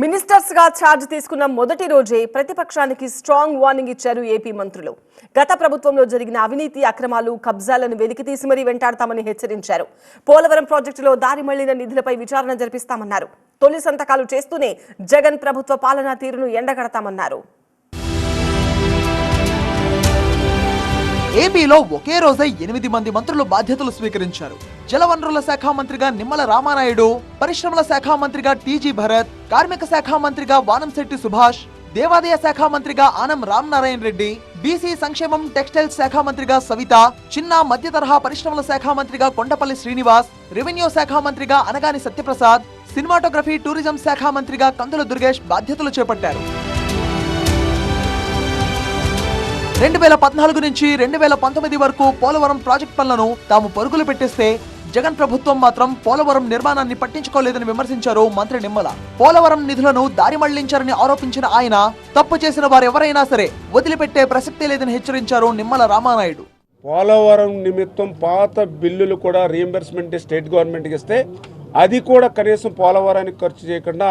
మినిస్టర్స్గా charge తీసుకున్న మొదటి రోజే ప్రతిపక్షానికి స్ట్రాంగ్ వార్నింగ్ ఇచ్చారు ఏపీ మంత్రులు. గత ప్రభుత్వంలో జరిగిన అవినీతి అక్రమాలు కబ్జాలను వెలికితీసి మరీ వెంటాడతామని హెచ్చరించారు. పోలవరం ప్రాజెక్టులో దారి మళ్ళిన నిధులపై విచారణ జరిపిస్తామన్నారు. తొలి సంతకాలు చేస్తూనే జగన్ ప్రభుత్వ పాలనా తీరును ఎండగడతామన్నారు. ఏపీలో ఒకే రోజే ఎనిమిది మంది మంత్రులు బాధ్యతలు స్వీకరించారు. జలవనరుల శాఖ మంత్రిగా నిమ్మల రామానాయుడు పరిశ్రమల శాఖ మంత్రిగా టీజీ భరత్ కార్మిక శాఖ మంత్రిగా వానంశెట్టి సుభాష్ దేవాదాయ శాఖ మంత్రిగా ఆనం రామనారాయణ రెడ్డి బీసీ సంక్షేమం టెక్స్టైల్స్ శాఖ మంత్రిగా సవిత చిన్న మధ్య తరహా పరిశ్రమల శాఖ మంత్రిగా కొండపల్లి శ్రీనివాస్ రెవెన్యూ శాఖ మంత్రిగా అనగాని సత్యప్రసాద్ సినిమాటోగ్రఫీ టూరిజం శాఖ మంత్రిగా కందుల దుర్గేష్ బాధ్యతలు చేపట్టారు. రెండు వేల పద్నాలుగు నుంచి రెండు వేల పంతొమ్మిది వరకు పోలవరం ప్రాజెక్ట్ పనులను తాము పరుగులు పెట్టేస్తే జగన్ ప్రభుత్వం మాత్రం పోలవరం నిర్మాణాన్ని పట్టించుకోలేదని విమర్శించారు మంత్రి నిమ్మల. పోలవరం నిధులను దారి మళ్ళించారని ఆరోపించిన ఆయన తప్పు చేసిన వారెవరైనా సరే వదిలిపెట్టే ప్రసక్తే లేదని హెచ్చరించారు నిమ్మల రామానాయుడు. పోలవరం నిమిత్తం పాత బిల్లులు కూడా రీఎంబర్స్మెంట్ స్టేట్ గవర్నమెంట్కి ఇస్తే అది కూడా కనీసం పోలవరానికి ఖర్చు చేయకుండా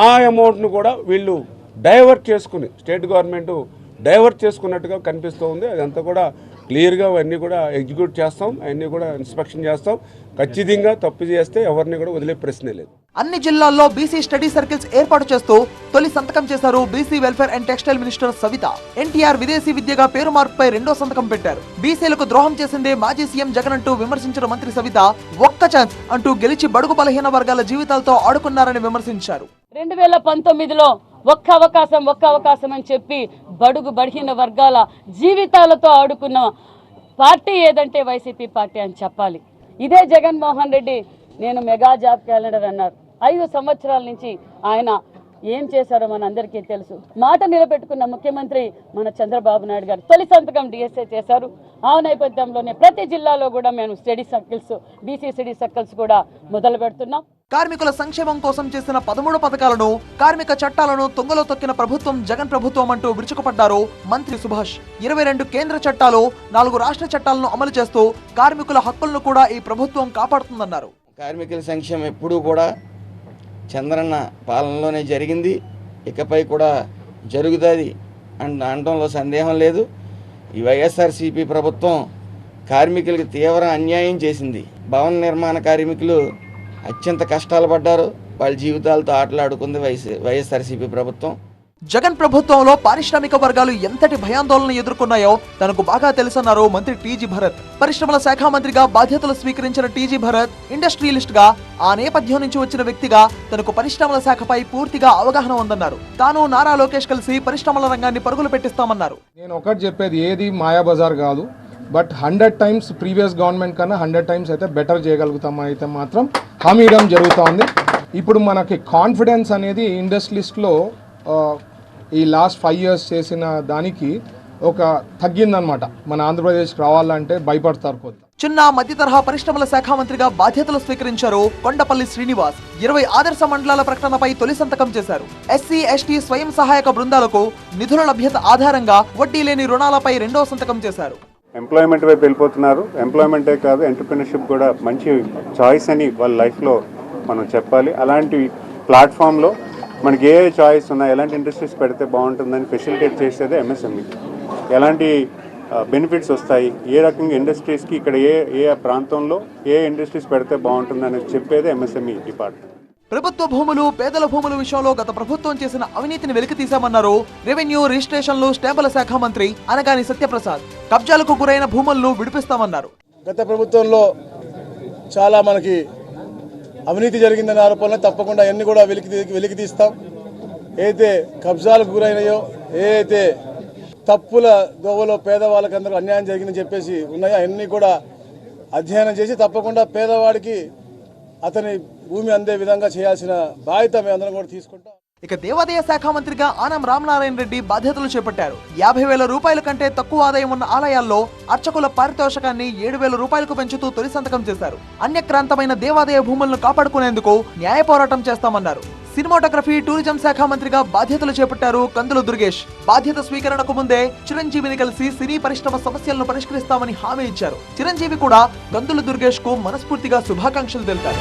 ఆ అమౌంట్ను కూడా వీళ్ళు డైవర్ట్ చేసుకుని స్టేట్ గవర్నమెంట్ డైవర్ట్ చేసుకున్నట్టుగా కనిపిస్తూ ఉంది అదంతా కూడా క్లియర్గా అవన్నీ కూడా ఎగ్జిక్యూట్ చేస్తాం. అవన్నీ కూడా ఇన్స్పెక్షన్ చేస్తాం. ఖచ్చితంగా తప్పు చేస్తే ఎవరిని కూడా వదిలే ప్రశ్నే లేదు. అన్ని జిల్లాల్లో బీసీ స్టడీ సర్కిల్స్ ఏర్పాటు చేస్తూ తొలి సంతకం చేశారు B C welfare and textile minister Savitha. N T R విదేశీ విద్యగా పేరు మార్పుపై రెండో సంతకం పెట్టారు. బీసీలకు ద్రోహం చేసిందే మాజీ సీఎం జగన్ అంటూ విమర్శించిన మంత్రి సవిత ఒక్క ఛాన్స్ అంటూ గెలిచి బడుగు బలహీన వర్గాల జీవితాలతో ఆడుకున్నారని విమర్శించారు. రెండు వేల పంతొమ్మిదిలో ఒక్క అవకాశం ఒక్క అవకాశం అని చెప్పి బడుగు బడిహీన వర్గాల జీవితాలతో ఆడుకున్న పార్టీ ఏదంటే వైసీపీ పార్టీ అని చెప్పాలి. ఇదే జగన్మోహన్ రెడ్డి నేను మెగా జాబ్ క్యాలెండర్ అన్నారు. ఐదు సంవత్సరాల నుంచి ఆయన ఏం చేశారో మన అందరికీ తెలుసు. మాట నిలబెట్టుకున్న ముఖ్యమంత్రి మన చంద్రబాబు నాయుడు గారు తొలి సంతకం డిఎస్ఏ చేశారు. ఆ నేపథ్యంలోనే ప్రతి జిల్లాలో కూడా మేము study circles B C study circles కూడా మొదలు పెడుతున్నాం. కార్మికుల సంక్షేమం కోసం చేసిన పదమూడు పథకాలను కార్మిక చట్టాలను తొంగలో తొక్కిన ప్రభుత్వం జగన్ ప్రభుత్వం అంటూ విరుచుకుపడ్డారు మంత్రి సుభాష్. ఇరవై రెండు కేంద్ర చట్టాలు నాలుగు రాష్ట్ర చట్టాలను అమలు చేస్తూ కార్మికుల హక్కులను కూడా ఈ ప్రభుత్వం కాపాడుతుందన్నారు. కార్మికుల సంక్షేమం ఎప్పుడూ కూడా చంద్రన్న పాలనలోనే జరిగింది. ఇకపై కూడా జరుగుతుంది అండ్ అనడంలో సందేహం లేదు. ఈ వైఎస్ఆర్సీపీ ప్రభుత్వం కార్మికులకు తీవ్ర అన్యాయం చేసింది. భవన నిర్మాణ కార్మికులు అత్యంత కష్టాలు పడ్డారు. వాళ్ళ జీవితాలతో ఆటలాడుకుంది వైఎస్ వైఎస్ఆర్సీపీ ప్రభుత్వం. జగన్ ప్రభుత్వంలో పారిశ్రామిక వర్గాలు ఎంతటి భయాందోళన ఎదుర్కొన్నాయో తనకు బాగా తెలుసన్నారు మంత్రి టీజీ భరత్. పరిశ్రమల శాఖ మంత్రిగా బాధ్యతలు స్వీకరించిన టీజీ భరత్ ఇండస్ట్రియలిస్ట్గా ఆ నేపథ్యం నుంచి వచ్చిన వ్యక్తిగా తనకు పరిశ్రమల శాఖపై పూర్తిగా అవగాహన ఉందన్నారు. తాను నారా లోకేష్ కలిసి పరిశ్రమల రంగాన్ని పరుగులు పెట్టిస్తామన్నారు. నేను ఒకటి చెప్పేది ఏది మాయాబజార్ కాదు but hundred times previous government కన్నా హండ్రెడ్ టైమ్స్ అయితే బెటర్ చేయగలుగుతామా అయితే మాత్రం హామీ ఇవ్వడం జరుగుతూ ఉంది ఇప్పుడు మనకి కాన్ఫిడెన్స్ అనేది ఇండస్ట్రీస్ట్లో ఈ లాస్ట్ ఫైవ్ ఇయర్స్ చేసిన దానికి ఒక తగ్గిందనమాట మన ఆంధ్రప్రదేశ్కి రావాలంటే భయపడతారు కొద్ది చిన్న మధ్య తరహా పరిశ్రమల శాఖ మంత్రిగా బాధ్యతలు స్వీకరించారు కొండపల్లి శ్రీనివాస్. ఇరవై ఆదర్శ మండలాల ప్రకటనపై తొలి సంతకం చేశారు. ఎస్సీ ఎస్టీ స్వయం సహాయక బృందాలకు నిధుల లభ్యత ఆధారంగా వడ్డీ లేని రుణాలపై రెండో సంతకం చేశారు. ఎంప్లాయ్మెంట్ వైపు వెళ్ళిపోతున్నారు. ఎంప్లాయ్మెంటే కాదు ఎంటర్ప్రినర్షిప్ కూడా మంచి చాయిస్ అని వాళ్ళ లైఫ్లో మనం చెప్పాలి. అలాంటి ప్లాట్ఫామ్లో మనకి ఏ చాయిస్ ఉన్నా ఎలాంటి ఇండస్ట్రీస్ పెడితే బాగుంటుందని ఫెసిలిటేట్ చేసేదే ఎంఎస్ఎంఈ ఎలాంటి బెనిఫిట్స్ వస్తాయి? ఏ రకంగా ఇండస్ట్రీస్కి ఇక్కడ ఏ ఏ ప్రాంతంలో ఏ ఇండస్ట్రీస్ పెడితే బాగుంటుందని చెప్పేదే ఎంఎస్ఎంఈ డిపార్ట్మెంట్ ప్రభుత్వ భూములు పేదల భూముల విషయంలో గత ప్రభుత్వం చేసిన అవినీతిని వెలికి తీశామన్నారు రెవెన్యూ రిజిస్ట్రేషన్లు స్టాంపుల శాఖ మంత్రి అనగాని సత్యప్రసాద్. కబ్జాలకు గురైన భూములను విడిపిస్తామన్నారు. గత ప్రభుత్వంలో చాలా మనకి అవినీతి జరిగిందనే ఆరోపణలు తప్పకుండా అన్ని కూడా వెలికి తీ- వెలికి తీస్తాం. ఏదైతే కబ్జాలకు గురైనాయో ఏదైతే తప్పుల దోవలో పేదవాళ్ళకందరూ అన్యాయం జరిగిందని చెప్పేసి ఉన్నాయో అన్ని కూడా అధ్యయనం చేసి తప్పకుండా పేదవాడికి అతని భూమి అందే విధంగా చేయాల్సిన బాధ్యత మేమందరం కూడా తీసుకుంటాం. ఇక దేవాదాయ శాఖ మంత్రిగా ఆనం రామనారాయణ రెడ్డి బాధ్యతలు చేపట్టారు. యాభై వేల రూపాయల కంటే తక్కువ ఆదాయం ఉన్న ఆలయాల్లో అర్చకుల పారితోషకాన్ని ఏడు వేల రూపాయలకు పెంచుతూ తొలి సంతకం చేశారు. అన్యక్రాంతమైన దేవాదాయ భూములను కాపాడుకునేందుకు న్యాయ పోరాటం చేస్తామన్నారు. సినిమాటోగ్రఫీ టూరిజం శాఖ మంత్రిగా బాధ్యతలు చేపట్టారు కందుల దుర్గేష్. బాధ్యత స్వీకరణకు ముందే చిరంజీవిని కలిసి సినీ పరిశ్రమ సమస్యలను పరిష్కరిస్తామని హామీ ఇచ్చారు. చిరంజీవి కూడా కందుల దుర్గేష్కు మనస్ఫూర్తిగా శుభాకాంక్షలు తెలిపారు.